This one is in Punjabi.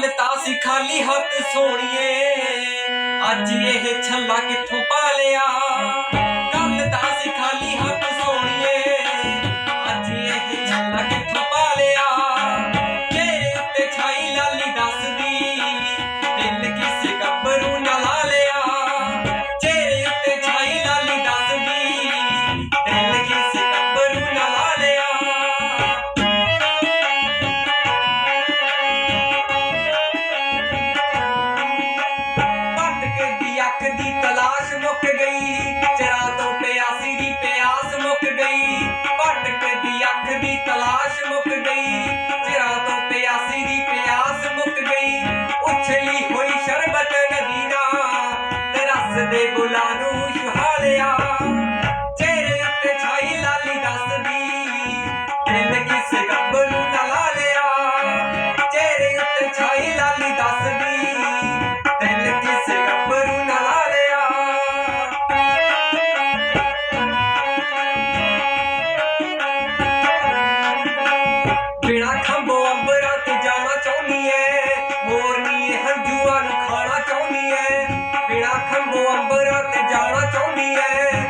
ਕੱਲ ਤਾਂ ਸੀ ਖਾਲੀ ਹੱਥ ਸੋਣੀਏ। ਅੱਜ ਇਹ ਛੱਲਾ ਕਿੱਥੋਂ ਪਾ ਲਿਆ? ਕੱਲ ਤਾਂ ਸੀ ਖਾਲੀ ਹੱਥ ਭਟਕਦੀ ਦੀ ਤਲਾਸ਼ ਮੁੱਕ ਗਈ। ਚਰਾ ਤੋਂ ਪਿਆਸੀ ਦੀ ਪਿਆਸ ਮੁੱਕ ਗਈ। ਭਟਕਦੀ ਅੱਖ ਦੀ ਤਲਾਸ਼ ਮੁੱਕ ਗਈ। ਚਰਾ ਤੋਂ ਪਿਆਸੀ ਦੀ ਪਿਆਸ ਮੁੱਕ ਗਈ। ਉਛਲੀ ਹੋਈ ਸ਼ਰਬਤ ਨਦੀ ਰਸ ਦੇ ਗੁਲਾਂ ਖੰਗੂ ਅੰਬਰਾਂ ਤੇ ਜਾਣਾ ਚਾਹੁੰਦੀ ਐ।